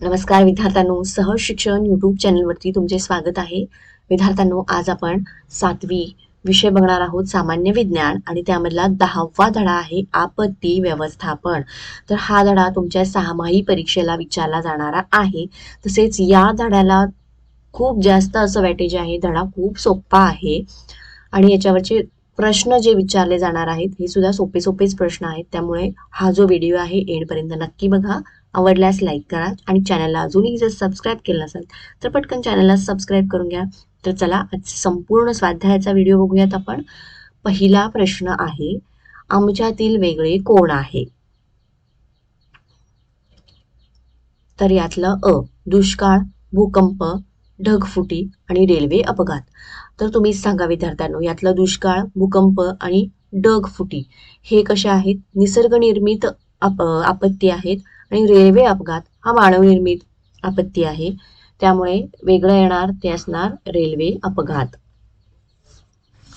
नमस्कार विद्यार्थ्यांनो सहज शिक्षण यूट्यूब चॅनलवरती तुमचे स्वागत आहे. विद्यार्थ्यांनो आज आपण सातवी विषय बघणार आहोत सामान्य विज्ञान. आणि त्यामधला दहावा धडा आहे आपत्ती व्यवस्थापन. तर हा धडा तुमच्या सहामाही परीक्षेला विचारला जाणारा आहे. तसेच या धड्याला खूप जास्त असं वॅटेज आहे धडा खूप सोपा आहे. आणि याच्यावरचे प्रश्न जे विचारले जाणार आहेत हे सुद्धा सोपे सोपेच प्रश्न आहेत. त्यामुळे हा जो व्हिडिओ आहे एंडपर्यंत नक्की बघा. आवडल्यास लाईक करा आणि चॅनलला अजूनही जर सबस्क्राईब केलं नसेल तर पटकन चॅनलला सबस्क्राईब करून घ्या. तर चला आज संपूर्ण स्वाध्यायाचा व्हिडिओ बघूयात आपण. पहिला प्रश्न आहे आमच्यातील वेगळे कोण आहे? तर यातलं अ दुष्काळ भूकंप ढगफुटी आणि रेल्वे अपघात. तर तुम्हीच सांगा विद्यार्थ्यांनो यातलं दुष्काळ भूकंप आणि ढगफुटी हे कसे आहेत? निसर्गनिर्मित आप आपत्ती आहेत आणि रेल्वे अपघात हा मानवनिर्मित आपत्ती आहे. त्यामुळे वेगळं येणार ते असणार रेल्वे अपघात.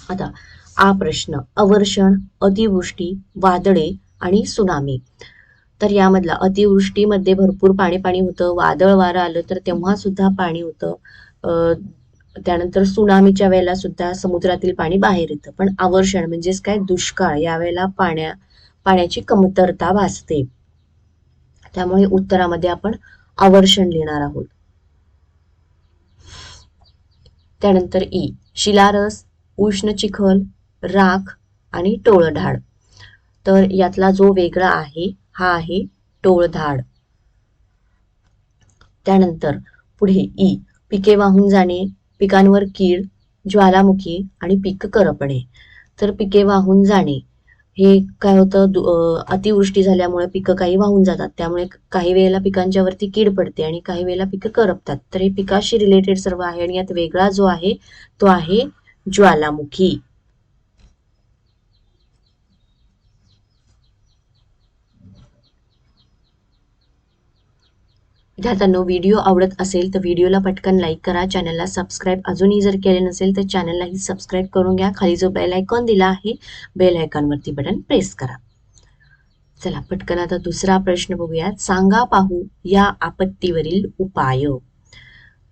आता हा प्रश्न. अवर्षण अतिवृष्टी वादळे आणि सुनामी. तर यामधला अतिवृष्टीमध्ये भरपूर पाणी पाणी होतं वादळ वारं आलं तर तेव्हा सुद्धा पाणी होतं. अं, त्यानंतर सुनामीच्या वेळेला सुद्धा समुद्रातील पाणी बाहेर येतं. पण आवर्षण म्हणजेच काय? दुष्काळ. यावेळेला पाण्या पाण्याची कमतरता भासते. त्यामुळे उत्तरामध्ये आपण आवर्षण लिहिणार आहोत. त्यानंतर ई. शिलारस उष्ण चिखल राख आणि टोळधाड. तर यातला जो वेगळा आहे हा आहे टोळधाड. त्यानंतर पुढे ई पिके वाहून जाणे पिकांवर कीड ज्वालामुखी आणि पीक करपणे. तर पिके वाहून जाणे हे काय होतं दु- अतिवृष्टी झाल्यामुळे पिकं काही वाहून जातात. त्यामुळे काही वेळेला पिकांच्या वरती कीड पडते आणि काही वेळेला पिकं करपतात. तर हे पिकाशी रिलेटेड सर्व आहे आणि यात वेगळा जो आहे तो आहे ज्वालामुखी. विद्यार्थ्यांनो व्हिडिओ आवडत असेल तर व्हिडिओला पटकन लाईक करा. चॅनलला सबस्क्राईब अजूनही जर केले नसेल तर चॅनललाही सबस्क्राईब करून घ्या. खाली जो बेल आयकॉन दिला आहे बेल आयकॉनवरती बटन प्रेस करा. चला पटकन आता दुसरा प्रश्न बघूयात. सांगा पाहू या आपत्तीवरील उपाय.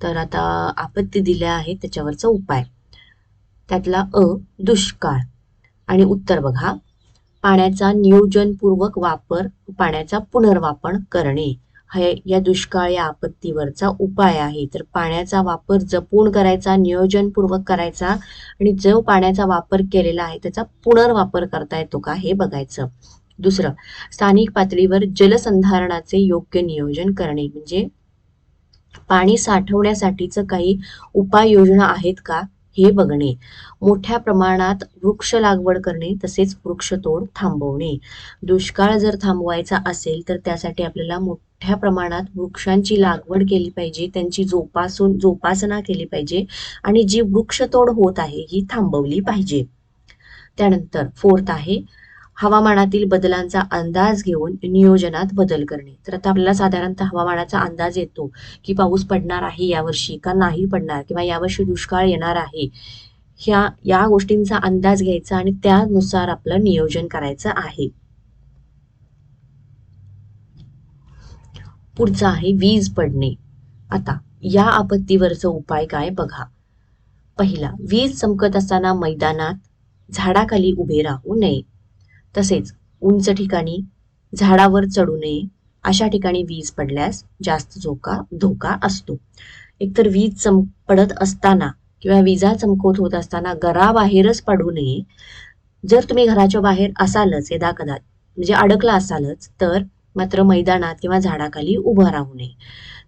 तर आता आपत्ती दिल्या आहे त्याच्यावरचा उपाय. त्यातला अ दुष्काळ. आणि उत्तर बघा. पाण्याचा नियोजनपूर्वक वापर पाण्याचा पुनर्वापर करणे. हे या दुष्काळ या आपत्तीवरचा उपाय आहे. तर पाण्याचा वापर जपून करायचा नियोजनपूर्वक करायचा आणि जो पाण्याचा वापर केलेला आहे त्याचा पुनर्वापर करता येतो का हे बघायचं. दुसरं स्थानिक पातळीवर जलसंधारणाचे योग्य नियोजन करणे म्हणजे पाणी साठवण्यासाठीचं काही उपाययोजना आहेत का? हे बघणे. मोठ्या प्रमाणात वृक्ष लागवड करणे तसेच वृक्षतोड थांबवणे. दुष्काळ जर थांबवायचा असेल तर त्यासाठी आपल्याला मोठ्या प्रमाणात वृक्षांची लागवड केली पाहिजे त्यांची जोपासून जोपासना केली पाहिजे आणि जी वृक्षतोड होत आहे ही थांबवली पाहिजे. त्यानंतर फोर्थ आहे हवामानातील बदलांचा अंदाज घेऊन नियोजनात बदल करणे. तर आता आपल्याला साधारणतः हवामानाचा अंदाज येतो की पाऊस पडणार आहे यावर्षी का नाही पडणार किंवा यावर्षी दुष्काळ येणार आहे. ह्या या गोष्टींचा अंदाज घ्यायचा आणि त्यानुसार आपलं नियोजन करायचं आहे. पुढचा आहे वीज पडणे. आता या आपत्तीवरचा उपाय काय बघा. पहिला वीज चमकत असताना मैदानात झाडाखाली उभे राहू नये. तसेच उंच ठिकाणी झाडावर चढू नये. अशा ठिकाणी वीज पडल्यास जास्त धोका धोका असतो. एकतर वीज चम पडत असताना किंवा विजा चमकवत होत असताना घराबाहेरच पडू नये. जर तुम्ही घराच्या बाहेर असालच यदा कदाच म्हणजे अडकला असालच तर मात्र मैदानात किंवा झाडाखाली उभं राहू नये.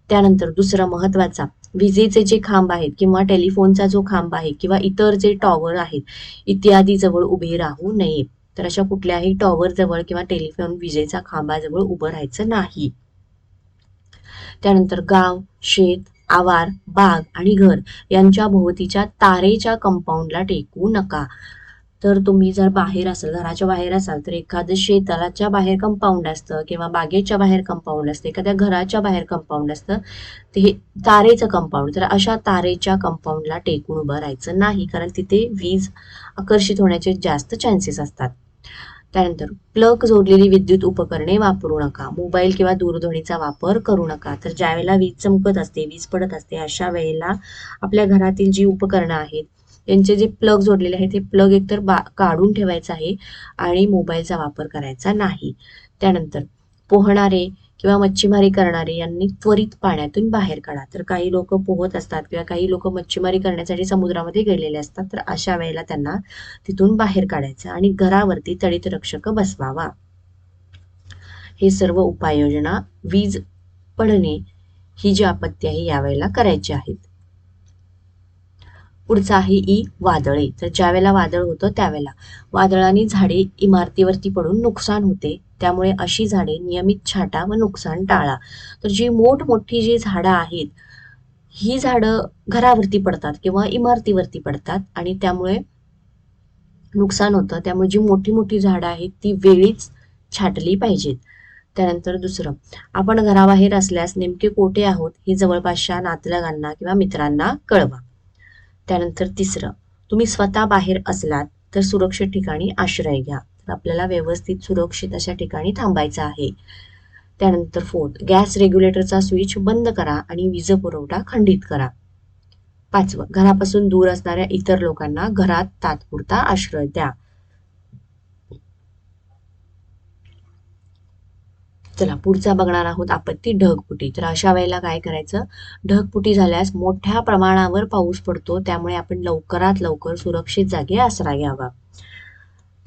त्यानंतर दुसरा महत्त्वाचा विजेचे जे खांब आहेत किंवा टेलिफोनचा जो खांब आहे किंवा इतर जे टॉवर आहेत इत्यादी जवळ उभे राहू नये. तर अशा कुठल्याही टॉवर जवळ किंवा टेलिफोन विजेचा खांबाजवळ उभं राहायचं नाही. त्यानंतर गाव शेत आवार बाग आणि घर यांच्या भोवतीच्या तारेच्या कंपाऊंडला टेकू नका. तर तुम्ही जर बाहेर असाल घराच्या बाहेर असाल तर एखादं शेतालाच्या बाहेर कंपाऊंड असतं किंवा बागेच्या बाहेर कंपाऊंड असतं एखाद्या घराच्या बाहेर कंपाऊंड असतं ते हे तारेचं कंपाऊंड तर अशा तारेच्या कंपाऊंडला टेकून उभं राहायचं नाही कारण तिथे वीज आकर्षित होण्याचे जास्त चान्सेस असतात. त्यानंतर प्लग जोडलेली विद्युत उपकरणे वापरू नका. मोबाईल किंवा दूरध्वनीचा वापर करू नका. तर ज्यावेळेला वीज चमकत असते वीज पडत असते अशा वेळेला आपल्या घरातील जी उपकरणं आहेत त्यांचे जे प्लग जोडलेले आहे ते प्लग एकतर बा काढून ठेवायचं आहे आणि मोबाईलचा वापर करायचा नाही. त्यानंतर पोहणारे किंवा मच्छीमारी करणारे यांनी त्वरित पाण्यातून बाहेर काढा. तर काही लोक पोहत असतात किंवा काही लोक मच्छीमारी करण्यासाठी समुद्रामध्ये गेलेले असतात तर अशा वेळेला त्यांना तिथून बाहेर काढायचं आणि घरावरती तडित रक्षक बसवावा. हे सर्व उपाययोजना वीज पडणे ही जी आपत्ती आहे यावेळेला करायची आहेत. पुढचं आहे ई वादळे. तर ज्यावेळेला वादळ होतं त्यावेळेला. वादळाने झाडे इमारतीवरती पडून नुकसान होते. त्यामुळे अशी झाडे नियमित छाटा व नुकसान टाळा. तर जी मोठमोठी जी झाडं आहेत ही झाडं घरावरती पडतात किंवा इमारतीवरती पडतात आणि त्यामुळे नुकसान होतं. त्यामुळे जी मोठी मोठी झाडं आहेत ती वेळीच छाटली पाहिजेत. त्यानंतर दुसरं आपण घराबाहेर असल्यास नेमके कोठे आहोत हे जवळपासच्या नातलगांना किंवा मित्रांना कळवा. त्यानंतर तिसरं तुम्ही स्वतः बाहेर असलात तर सुरक्षित ठिकाणी आश्रय घ्या. तर आपल्याला व्यवस्थित सुरक्षित अशा ठिकाणी थांबायचं आहे. त्यानंतर फोर्थ गॅस रेग्युलेटरचा स्विच बंद करा आणि वीज पुरवठा खंडित करा. पाचवं घरापासून दूर असणाऱ्या इतर लोकांना घरात तात्पुरता आश्रय द्या. चला पुढचा बघणार आहोत आपत्ती ढगपुटी तर अशा वेळेला काय करायचं? ढगपुटी झाल्यास मोठ्या प्रमाणावर पाऊस पडतो त्यामुळे आपण लवकरात लवकर सुरक्षित जागी आसरा घ्यावा.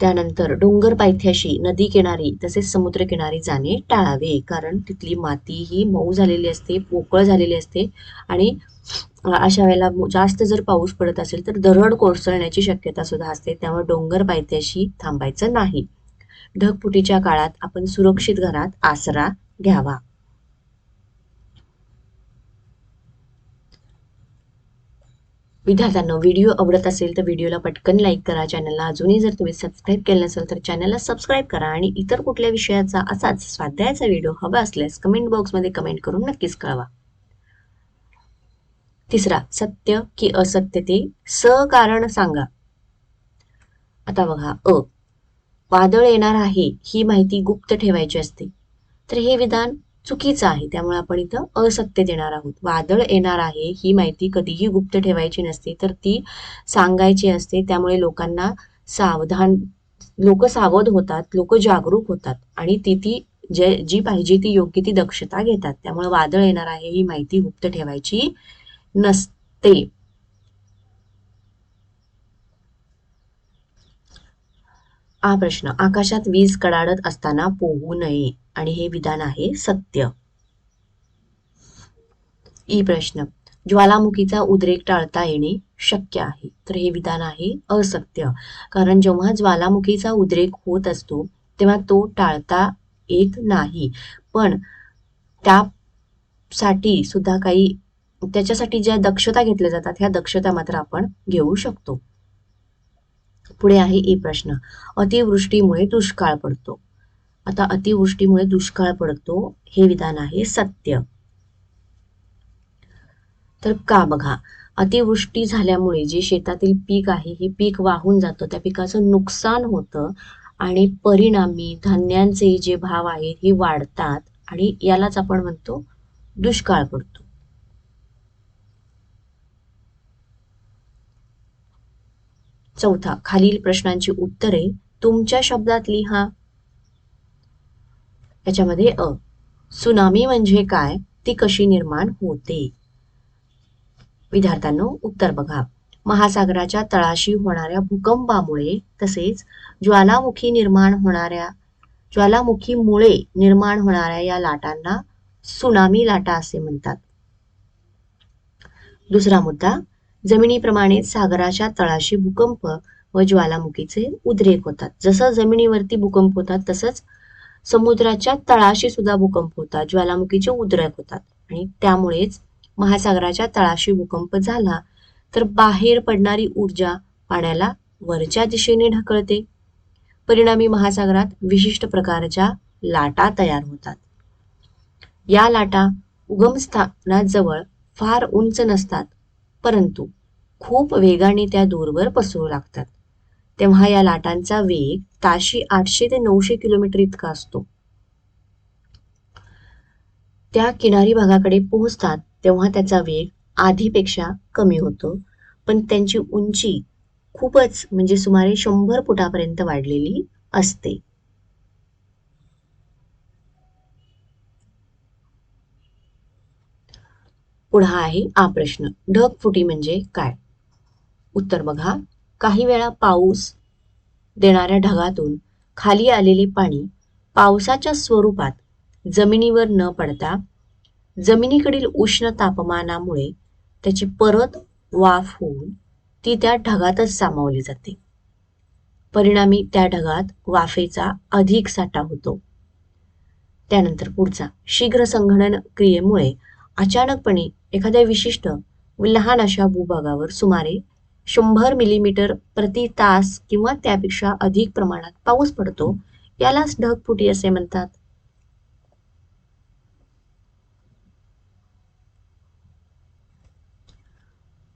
त्यानंतर डोंगर पायथ्याशी नदी किनारी तसेच समुद्र किनारी जाणे टाळावे. कारण तिथली माती ही मऊ झालेली असते पोकळ झालेली असते आणि अशा वेळेला जास्त जर पाऊस पडत असेल तर दरड कोसळण्याची शक्यता सुद्धा असते. त्यामुळे डोंगर पायथ्याशी थांबायचं नाही. ढगफुटीच्या काळात आपण सुरक्षित घरात आसरा घ्यावा. विद्यार्थ्यांना व्हिडिओ आवडत असेल तर व्हिडिओला पटकन लाईक करा. चॅनलला अजूनही जर तुम्ही सबस्क्राईब केलं नसेल तर चॅनलला सबस्क्राईब करा आणि इतर कुठल्या विषयाचा असाच स्वाध्यायाचा व्हिडिओ हवा असल्यास कमेंट बॉक्समध्ये कमेंट करून नक्कीच कळवा. तिसरा सत्य की असत्य ते सकारण सांगा. आता बघा अ वादळ येणार आहे ही माहिती गुप्त ठेवायची असते. तर हे विधान चुकीचं आहे. त्यामुळे आपण इथं असत्य देणार आहोत. वादळ येणार आहे ही माहिती कधीही गुप्त ठेवायची नसते. तर ती सांगायची असते. त्यामुळे लोकांना सावधान लोक सावध होतात लोक जागरूक होतात आणि ती ती जे जी पाहिजे ती योग्य ती दक्षता घेतात. त्यामुळे वादळ येणार आहे ही माहिती गुप्त ठेवायची नसते. हा प्रश्न. आकाशात वीज कडाडत असताना पोहू नये. आणि हे विधान आहे सत्य. ई प्रश्न. ज्वालामुखीचा उद्रेक टाळता येणे शक्य आहे. तर हे विधान आहे असत्य. कारण जेव्हा ज्वालामुखीचा उद्रेक होत असतो तेव्हा तो टाळता येत नाही. पण त्यासाठी सुद्धा काही त्याच्यासाठी ज्या दक्षता घेतल्या जातात ह्या दक्षता मात्र आपण घेऊ शकतो. पुढे आहे ए प्रश्न. अतिवृष्टीमुळे दुष्काळ पडतो. आता अतिवृष्टीमुळे दुष्काळ पडतो हे विधान आहे सत्य. तर का बघा अतिवृष्टी झाल्यामुळे जे शेतातील पीक आहे हे पीक वाहून जातं त्या पिकाचं नुकसान होतं आणि परिणामी धान्यांचे जे भाव आहेत हे वाढतात आणि यालाच आपण म्हणतो दुष्काळ पडतो. चौथा खालील प्रश्नांची उत्तरे तुमच्या शब्दात लिहा. याच्यामध्ये अ. सुनामी म्हणजे काय? ती कशी निर्माण होते? विद्यार्थ्यांनो उत्तर बघा. महासागराच्या तळाशी होणाऱ्या भूकंपामुळे तसेच ज्वालामुखी निर्माण होणाऱ्या ज्वालामुखीमुळे निर्माण होणाऱ्या या लाटांना सुनामी लाटा असे म्हणतात. दुसरा मुद्दा जमिनीप्रमाणे सागराच्या तळाशी भूकंप व ज्वालामुखीचे उद्रेक होतात. जसं जमिनीवरती भूकंप होतात तसंच समुद्राच्या तळाशी सुद्धा भूकंप होतात ज्वालामुखीचे उद्रेक होतात. आणि त्यामुळेच महासागराच्या तळाशी भूकंप झाला तर बाहेर पडणारी ऊर्जा पाण्याला वरच्या दिशेने ढकलते. परिणामी महासागरात विशिष्ट प्रकारच्या लाटा तयार होतात. या लाटा उगमस्थानाजवळ फार उंच नसतात परंतु खूप वेगाने त्या दूरवर पसरू लागतात. तेव्हा या लाटांचा वेग ताशी आठशे ते नऊशे किलोमीटर इतका असतो. त्या किनारी भागाकडे पोहोचतात तेव्हा त्याचा वेग आधीपेक्षा कमी होतो पण त्यांची उंची खूपच म्हणजे सुमारे शंभर फुटापर्यंत वाढलेली असते. पुढा आहे हा प्रश्न. ढगफुटी म्हणजे काय? उत्तर बघा. काही वेळा पाऊस देणाऱ्या ढगातून खाली आलेले पाणी पावसाच्या स्वरूपात जमिनीवर न पडता जमिनीकडील उष्ण तापमानामुळे त्याची परत वाफ होऊन ती त्या ढगातच सामावली जाते. परिणामी त्या ढगात वाफेचा अधिक साठा होतो. त्यानंतर पुढचा शीघ्र संघनन क्रियेमुळे अचानकपणे एखाद्या विशिष्ट व लहान अशा भूभागावर सुमारे शंभर मिलीमीटर प्रति तास किंवा त्यापेक्षा अधिक प्रमाणात पाऊस पडतो यालाच ढगफुटी असे म्हणतात.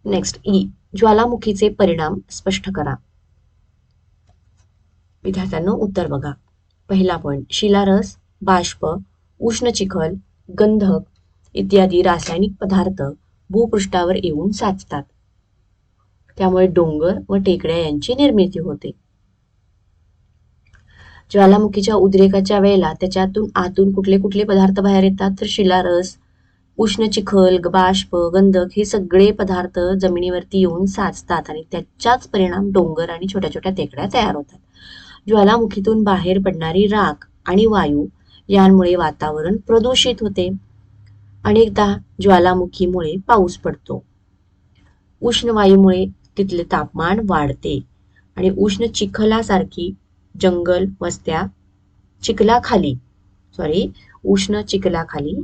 नेक्स्ट ई e, ज्वालामुखीचे परिणाम स्पष्ट करा. विद्यार्थ्यांना उत्तर बघा. पहिला पॉइंट शिलारस बाष्प उष्ण चिखल गंधक इत्यादी रासायनिक पदार्थ भूपृष्ठावर येऊन साचतात. त्यामुळे डोंगर व टेकड्या यांची निर्मिती होते. ज्वालामुखीच्या उद्रेकाच्या वेळेला त्याच्यातून आतून कुठले कुठले पदार्थ बाहेर येतात? तर शिलारस उष्ण चिखल बाष्प गंधक हे सगळे पदार्थ जमिनीवरती येऊन साचतात आणि त्याच्याच परिणाम डोंगर आणि छोट्या छोट्या टेकड्या तयार होतात. ज्वालामुखीतून बाहेर पडणारी राख आणि वायू यांमुळे वातावरण प्रदूषित होते. अनेकदा ज्वालामुखीमुळे पाऊस पडतो. उष्ण वायूमुळे तिथले तापमान वाढते आणि उष्ण चिखलासारखी जंगल वस्त्या चिखलाखाली सॉरी उष्ण चिखलाखाली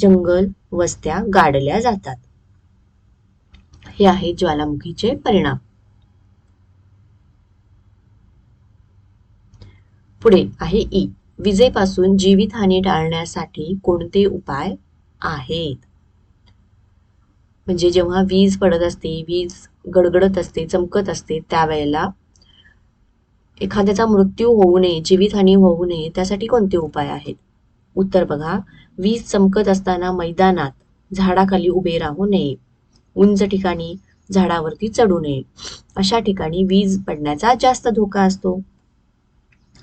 जंगल वस्त्या गाडल्या जातात. हे आहे ज्वालामुखीचे परिणाम. पुढे आहे ई. विजेपासून जीवितहानी टाळण्यासाठी कोणते उपाय आहेत? म्हणजे जेव्हा वीज पडत असते वीज गडगडत असते चमकत असते त्यावेळेला एखाद्याचा मृत्यू होऊ नये जीवितहानी होऊ नये त्यासाठी कोणते उपाय आहेत? उत्तर बघा. वीज चमकत असताना मैदानात झाडाखाली उभे राहू नये. उंच ठिकाणी झाडावरती चढू नये. अशा ठिकाणी वीज पडण्याचा जास्त धोका असतो.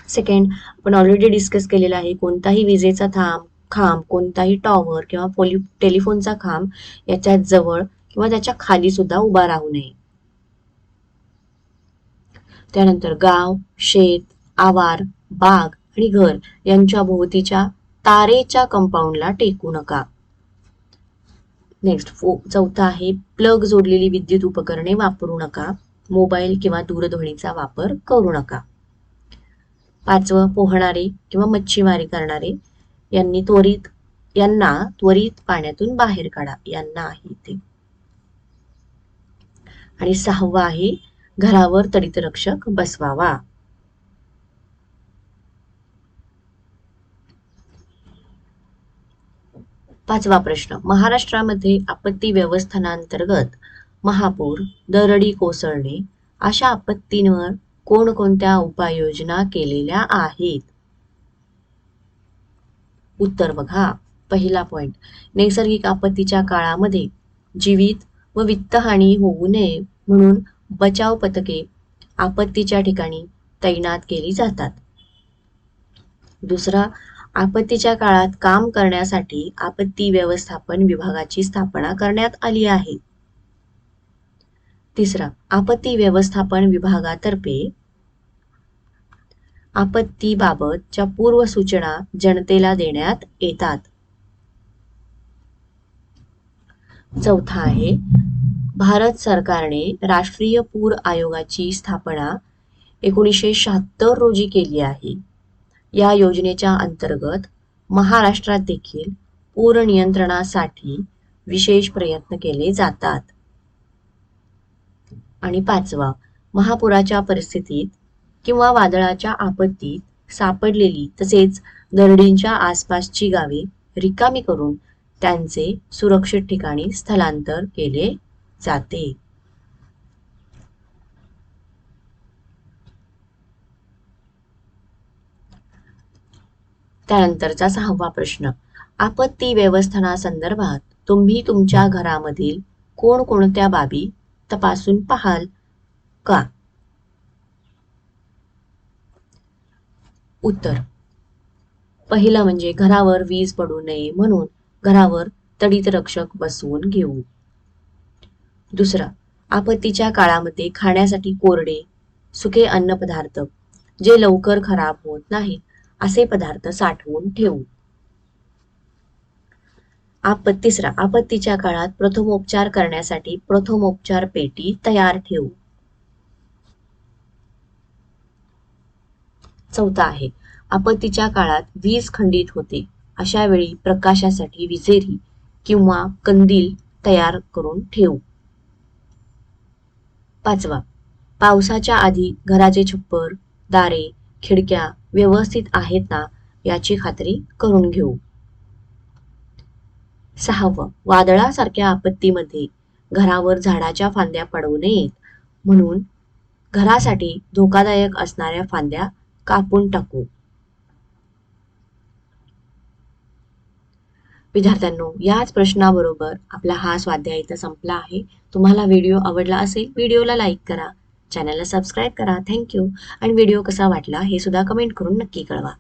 सेकंड आपण ऑलरेडी डिस्कस केलेला आहे कोणताही विजेचा थांब खांब कोणताही टॉवर किंवा पोली टेलिफोनचा खांब याच्या जवळ किंवा त्याच्याखाली सुद्धा उभा राहू नये. त्यानंतर गाव शेत आवार बाग आणि घर यांच्या भोवतीच्या तारेच्या कंपाऊंडला टेकू नका. नेक्स्ट चौथा आहे प्लग जोडलेली विद्युत उपकरणे वापरू नका. मोबाईल किंवा दूरध्वनीचा वापर करू नका. पाचवं पोहणारे किंवा मच्छीमारी करणारे यांनी त्वरित यांना त्वरित पाण्यातून बाहेर काढा. यांना आहे ते. आणि सहावा आहे घरावर तडितरक्षक बसवावा. पाचवा प्रश्न. महाराष्ट्रामध्ये आपत्ती व्यवस्थानांतर्गत महापूर दरडी कोसळणे अशा आपत्तींवर कोणकोणत्या उपाययोजना केलेल्या आहेत? उत्तर बघा. पहिला पॉइंट नैसर्गिक आपत्तीच्या काळामध्ये जीवित व वित्तहानी होऊ नये म्हणून बचाव पथके आपत्तीच्या ठिकाणी तैनात केली जातात. दुसरा आपत्तीच्या काळात काम करण्यासाठी आपत्ती व्यवस्थापन विभागाची स्थापना करण्यात आली आहे. तिसरा आपत्ती व्यवस्थापन विभागातर्फे आपत्तीबाबतच्या पूर्व सूचना जनतेला देण्यात येतात. चौथा आहे भारत सरकारने राष्ट्रीय पूर आयोगाची स्थापना एकोणीसशे शहात्तर रोजी केली आहे. या योजनेच्या अंतर्गत महाराष्ट्रात देखील पूर नियंत्रणासाठी विशेष प्रयत्न केले जातात. आणि पाचवा महापुराच्या परिस्थितीत किंवा वादळाच्या आपत्तीत सापडलेली तसेच दरडींच्या आसपासची गावे रिकामी करून त्यांचे सुरक्षित ठिकाणी स्थलांतर केले जाते. त्यानंतरचा सहावा प्रश्न. आपत्ती व्यवस्थापनासंदर्भात तुम्ही तुमच्या घरामधील कोणकोणत्या बाबी तपासून पाहाल का? उत्तर. पहिलं म्हणजे घरावर वीज पडू नये म्हणून घरावर तडित रक्षक बसवून घेऊ. दुसरा आपत्तीच्या काळामध्ये खाण्यासाठी कोरडे सुके अन्न पदार्थ जे लवकर खराब होत नाहीत असे पदार्थ साठवून ठेवू. आप तिसरा आपत्तीच्या काळात प्रथमोपचार करण्यासाठी प्रथमोपचार पेटी तयार ठेवू. चौथा आहे. आपत्तीच्या काळात वीज खंडित होते. अशा वेळी प्रकाशासाठी विजेरी किंवा कंदील तयार करून ठेवू. पाचवा. पावसाच्या आधी घराचे छप्पर दारे खिडक्या व्यवस्थित आहेत ना याची खात्री करून घेऊ. सहावं. वादळासारख्या आपत्तीमध्ये घरावर झाडाच्या फांद्या पडू नयेत. म्हणून घरासाठी धोकादायक असणाऱ्या फांद्या कापून टाकू. विद्यार्थ्यांनो याच प्रश्नाबरोबर आपला हा स्वाध्याय इथं संपला आहे. तुम्हाला व्हिडिओ आवडला असेल व्हिडिओला लाईक करा. चॅनलला सबस्क्राईब करा. थँक्यू. आणि व्हिडिओ कसा वाटला हे सुद्धा कमेंट करून नक्की कळवा.